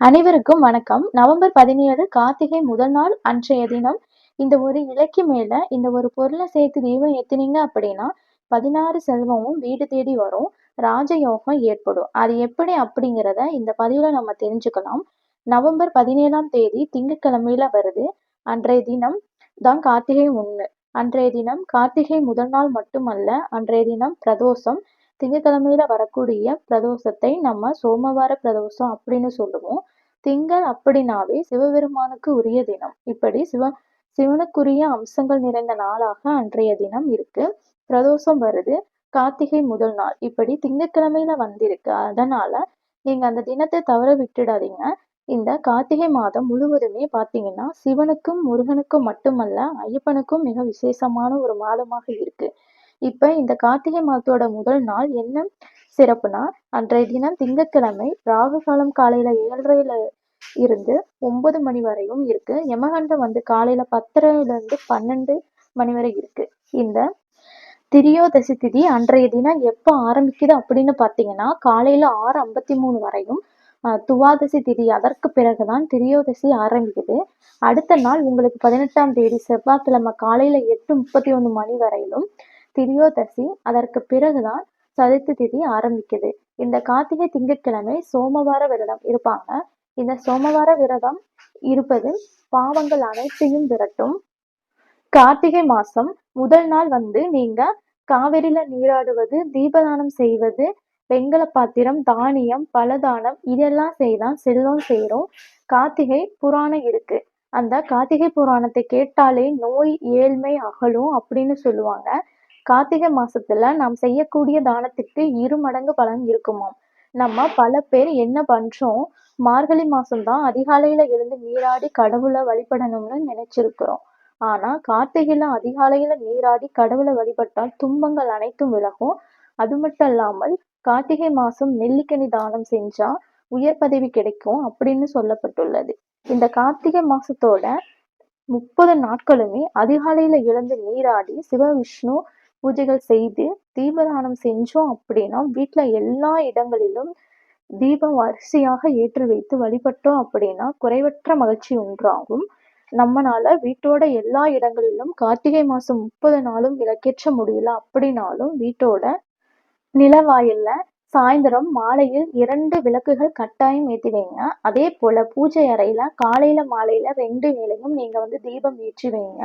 அனைவருக்கும் வணக்கம். நவம்பர் பதினேழு கார்த்திகை முதல் நாள் அன்றைய தினம். இந்த ஒரு இலைக்கு மேல இந்த ஒரு பொருளை சேர்த்து தீபம் ஏத்துனீங்க அப்படின்னா பதினாறு செல்வமும் வீடு தேடி வரும். ராஜயோகம் ஏற்படும். அது எப்படி அப்படிங்கிறத இந்த பதிவுல நம்ம தெரிஞ்சுக்கலாம். நவம்பர் பதினேழாம் தேதி திங்கட்கிழமையில வருது. அன்றைய தினம் தான் கார்த்திகை ஒண்ணு. அன்றைய தினம் கார்த்திகை முதல் நாள் மட்டுமல்ல அன்றைய தினம் பிரதோஷம் திங்கட்கிழமையில வரக்கூடிய பிரதோஷத்தை நம்ம சோமவார பிரதோஷம் அப்படின்னு சொல்லுவோம். திங்கள் அப்படின்னாவே சிவபெருமானுக்கு உரிய தினம். இப்படி சிவ சிவனுக்குரிய அம்சங்கள் நிறைந்த நாளாக அன்றைய தினம் இருக்கு. பிரதோஷம் வருது. கார்த்திகை முதல் நாள். இப்படி திங்கட்கிழமையில வந்திருக்கு. அதனால நீங்க அந்த தினத்தை தவற விட்டுடாதீங்க. இந்த கார்த்திகை மாதம் முழுவதுமே பாத்தீங்கன்னா சிவனுக்கும் முருகனுக்கும் மட்டுமல்ல ஐயப்பனுக்கும் மிக விசேஷமான ஒரு மாதமாக இருக்கு. இப்ப இந்த கார்த்திகை மாதத்தோட முதல் நாள் என்ன சிறப்புனா அன்றைய தினம் திங்கட்கிழமை ராகு காலம் காலையில ஏழரையில இருந்து ஒன்பது மணி வரையும் இருக்கு. யமகண்டம் வந்து காலையில பத்தரைல இருந்து பன்னெண்டு மணி வரை இருக்கு. இந்த திரியோதசி திதி அன்றைய தினம் எப்போ ஆரம்பிக்குது அப்படின்னு பார்த்தீங்கன்னா காலையில ஆறு ஐம்பத்தி மூணு வரையும் துவாதசி திதி அதற்கு பிறகுதான் திரியோதசி ஆரம்பிக்குது. அடுத்த நாள் உங்களுக்கு பதினெட்டாம் தேதி செவ்வாய்க்கிழமை காலையில எட்டு முப்பத்தி ஒன்று மணி வரையிலும் திரியோதசி அதற்கு பிறகுதான் சதுர்த்தி திதி ஆரம்பிக்குது. இந்த கார்த்திகை திங்கட்கிழமை சோமவார விரதம் இருப்பாங்க. இந்த சோமவார விரதம் இருப்பது பாவங்கள் அனைத்தையும் விரட்டும். கார்த்திகை மாசம் முதல் நாள் வந்து நீங்க காவிரியில நீராடுவது தீபதானம் செய்வது வெங்கல பாத்திரம் தானியம் பலதானம் இதெல்லாம் செய்தான் செல்வம் செய்யறோம் கார்த்திகை புராணம் இருக்கு. அந்த கார்த்திகை புராணத்தை கேட்டாலே நோய் ஏழ்மை அகலும் அப்படின்னு சொல்லுவாங்க. கார்த்திகை மாசத்துல நாம் செய்யக்கூடிய தானத்துக்கு இரு மடங்கு பலன் இருக்குமாம். நம்ம பல பேர் என்ன பண்றோம்? மார்கழி மாசம்தான் அதிகாலையில எழுந்து நீராடி கடவுளை வழிபடணும்னு நினைச்சிருக்கிறோம். ஆனா கார்த்திகையில அதிகாலையில நீராடி கடவுளை வழிபட்டால் துன்பங்கள் அனைத்தும் விலகும். அது மட்டும் இல்லாமல் கார்த்திகை மாசம் நெல்லிக்கனி தானம் செஞ்சா உயர் பதவி கிடைக்கும் அப்படின்னு சொல்லப்பட்டுள்ளது. இந்த கார்த்திகை மாசத்தோட முப்பது நாட்களுமே அதிகாலையில எழுந்து நீராடி சிவவிஷ்ணு பூஜைகள் செய்து தீபதானம் செஞ்சோம் அப்படின்னா வீட்டில் எல்லா இடங்களிலும் தீபம் வரிசையாக ஏற்றி வைத்து வழிபட்டோம் அப்படின்னா குறைவற்ற மகிழ்ச்சி உண்டாகும். நம்மனால வீட்டோட எல்லா இடங்களிலும் கார்த்திகை மாசம் முப்பது நாளும் விளக்கேற்ற முடியல அப்படின்னாலும் வீட்டோட நிலவாயில்ல. சாயந்தரம் மாலையில் இரண்டு விளக்குகள் கட்டாயம் ஏற்றி வைங்க. அதே போல பூஜை அறையில காலையில மாலையில ரெண்டு வேளையும் நீங்க வந்து தீபம் ஏற்றி வைங்க.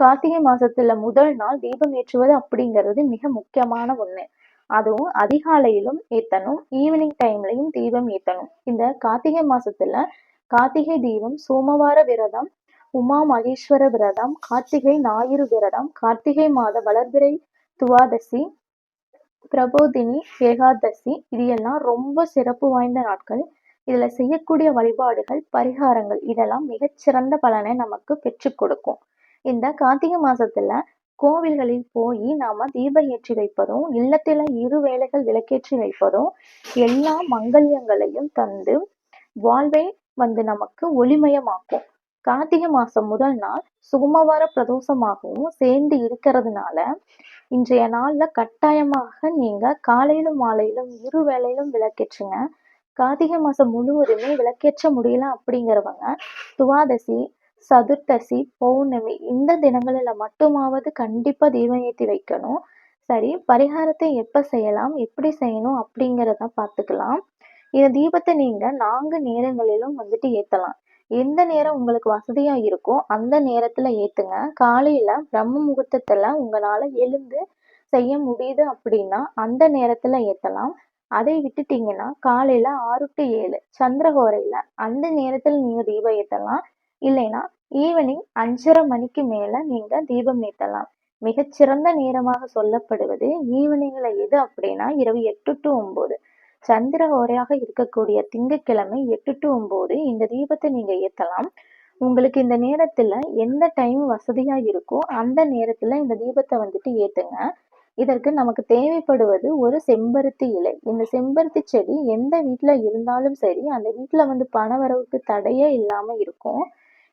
கார்த்திகை மாசத்துல முதல் நாள் தீபம் ஏற்றுவது அப்படிங்கிறது மிக முக்கியமான ஒண்ணு. அதுவும் அதிகாலையிலும் ஏத்தணும் ஈவினிங் டைம்லயும் தீபம் ஏத்தணும். இந்த கார்த்திகை மாசத்துல கார்த்திகை தீபம் சோமவார விரதம் உமா மகேஸ்வர விரதம் கார்த்திகை ஞாயிறு விரதம் கார்த்திகை மாத வளர்பிறை துவாதசி பிரபோதினி ஏகாதசி இது எல்லாம் ரொம்ப சிறப்பு வாய்ந்த நாட்கள். இதுல செய்யக்கூடிய வழிபாடுகள் பரிகாரங்கள் இதெல்லாம் மிகச்சிறந்த பலனை நமக்கு பெற்றுக் கொடுக்கும். இந்த கார்த்திகை மாசத்துல கோவில்களில் போய் நாம தீபம் ஏற்றி வைப்பதும் இல்லத்தில இரு வேளைகள் விளக்கேற்றி வைப்பதும் எல்லா மங்கல்யங்களையும் தந்து வாழ்வை வந்து நமக்கு ஒளிமயமாக்கும். கார்த்திகை மாசம் முதல் நாள் சுகுமவார பிரதோஷமாகவும் சேர்ந்து இருக்கிறதுனால இன்றைய நாள்ல கட்டாயமாக நீங்க காலையிலும் மாலையிலும் இரு வேளையிலும் விளக்கேற்றுங்க. கார்த்திகை மாசம் முழுவதுமே விளக்கேற்ற முடியல அப்படிங்கிறவங்க துவாதசி சதுர்த்தசி பௌர்ணமி இந்த தினங்களில் மட்டுமாவது கண்டிப்பாக தீபம் ஏற்றி வைக்கணும். சரி பரிகாரத்தை எப்போ செய்யலாம் எப்படி செய்யணும் அப்படிங்கிறத பார்த்துக்கலாம் இந்த தீபத்தை நீங்கள் நான்கு நேரங்களிலும் வந்துட்டு ஏற்றலாம் எந்த நேரம் உங்களுக்கு வசதியாக இருக்கோ அந்த நேரத்தில் ஏற்றுங்க காலையில் பிரம்ம முகூர்த்தத்தில் உங்களால் எழுந்து செய்ய முடியுது அப்படின்னா அந்த நேரத்தில் ஏற்றலாம் அதை விட்டுட்டீங்கன்னா காலையில் ஆறு டு ஏழு சந்திரகோரையில் அந்த நேரத்தில் நீங்கள் தீபம் ஏற்றலாம் இல்லைன்னா ஈவினிங் அஞ்சரை மணிக்கு மேலே நீங்கள் தீபம் ஏற்றலாம் மிகச்சிறந்த நேரமாக சொல்லப்படுவது ஈவினிங்கில் எது அப்படின்னா இரவு எட்டு டு ஒம்பது சந்திர ஓரையாக இருக்கக்கூடிய திங்கட்கிழமை எட்டு டு ஒம்பது இந்த தீபத்தை நீங்கள் ஏற்றலாம் உங்களுக்கு இந்த நேரத்தில் எந்த டைம் வசதியாக இருக்கோ அந்த நேரத்தில் இந்த தீபத்தை வந்துட்டு ஏற்றுங்க இதற்கு நமக்கு தேவைப்படுவது ஒரு செம்பருத்தி இலை. இந்த செம்பருத்தி செடி எந்த வீட்டில் இருந்தாலும் சரி அந்த வீட்டில் வந்து பணவரவுக்கு தடையே இல்லாமல் இருக்கும்.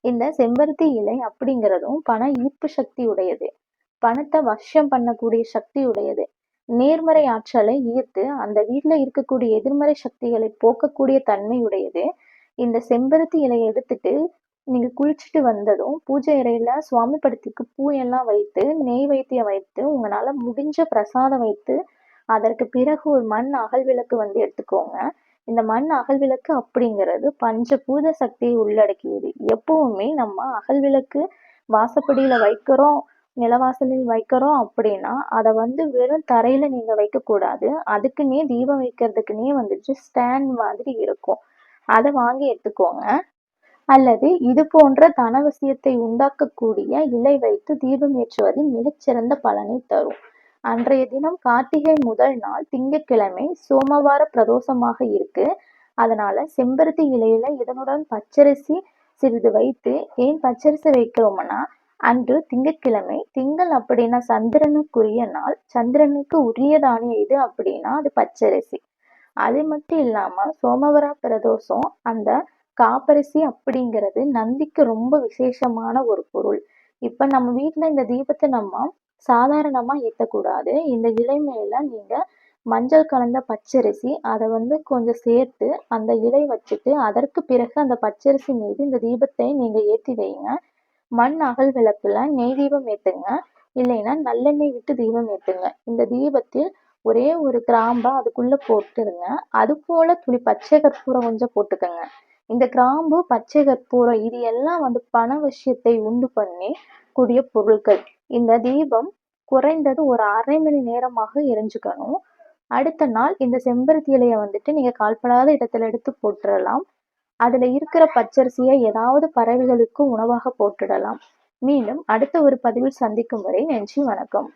இந்த செம்பருத்தி இலை அப்படிங்கிறதும் பண ஈர்ப்பு சக்தி உடையது பணத்தை வசியம் பண்ணக்கூடிய சக்தி உடையது நேர்மறை ஆற்றலை ஈர்த்து அந்த வீட்டில் இருக்கக்கூடிய எதிர்மறை சக்திகளை போக்கக்கூடிய தன்மை உடையது இந்த செம்பருத்தி இலையை எடுத்துட்டு நீங்கள் குளிச்சுட்டு வந்ததும் பூஜை இறையில் சுவாமி படத்துக்கு பூயெல்லாம் வைத்து நெய் வைத்தியம் வைத்து உங்களால் முடிஞ்ச பிரசாதம் வைத்து அதற்கு பிறகு ஒரு மண் அகல் விளக்கு வந்து எடுத்துக்கோங்க. இந்த மண் அகல் விளக்கு அப்படிங்கிறது பஞ்சபூத சக்தியை உள்ளடக்கியது. எப்பவுமே நம்ம அகல் விளக்கு வாசப்படியில வைக்கிறோம் நிலவாசலில் வைக்கிறோம் அப்படின்னா அதை வந்து வெறும் தரையில நீங்க வைக்கக்கூடாது. அதுக்குன்னே தீபம் வைக்கிறதுக்குன்னே வந்துட்டு ஸ்டாண்ட் மாதிரி இருக்கும். அதை வாங்கி எடுத்துக்கோங்க. அல்லது இது போன்ற தனவசியத்தை உண்டாக்கக்கூடிய இலை வைத்து தீபம் ஏற்றுவது மிகச்சிறந்த பலனை தரும். அன்றைய தினம் கார்த்திகை முதல் நாள் திங்கட்கிழமை சோமவார பிரதோஷமாக இருக்கு. அதனால செம்பருத்தி இலையில இதனுடன் பச்சரிசி சிறிது வைத்து ஏன் பச்சரிசி வைக்கிறோம்னா அன்று திங்கட்கிழமை திங்கள் அப்படின்னா சந்திரனுக்குரிய நாள். சந்திரனுக்கு உரிய தானியம் இது அப்படின்னா அது பச்சரிசி. அது மட்டும் இல்லாம சோமவர பிரதோஷம் அந்த காப்பரிசி அப்படிங்கிறது நந்திக்கு ரொம்ப விசேஷமான ஒரு பொருள். இப்ப நம்ம வீட்டுல இந்த தீபத்தை நம்ம சாதாரணமாக ஏற்றக்கூடாது இந்த இலை மேலே நீங்கள் மஞ்சள் கலந்த பச்சரிசி அதை வந்து கொஞ்சம் சேர்த்து அந்த இலை வச்சுட்டு அதற்கு பிறகு அந்த பச்சரிசி மீது இந்த தீபத்தை நீங்கள் ஏற்றி வைங்க. மண் அகல் விளக்குல நெய் தீபம் ஏற்றுங்க இல்லைன்னா நல்லெண்ணெய் விட்டு தீபம் ஏற்றுங்க இந்த தீபத்தில் ஒரே ஒரு கிராம்பை அதுக்குள்ளே போட்டுருங்க. அது போல துளி பச்சை கற்பூரம் கொஞ்சம் போட்டுக்கோங்க. இந்த கிராம்பு பச்சை கற்பூரம் இது எல்லாம் வந்து பண விஷயத்தை உண்டு பண்ணி கூடிய பொருட்கள். இந்த தீபம் குறைந்தது ஒரு அரை மணி நேரமாக எரிஞ்சுக்கணும். அடுத்த நாள் இந்த செம்பருத்தி இலையை வந்துட்டு நீங்க கால்படாத இடத்துல எடுத்து போட்டுடலாம் அதுல இருக்கிற பச்சரிசியை ஏதாவது பறவைகளுக்கு உணவாக போட்டுடலாம். மீண்டும் அடுத்த ஒரு பதிவில் சந்திக்கும் வரை நன்றி வணக்கம்.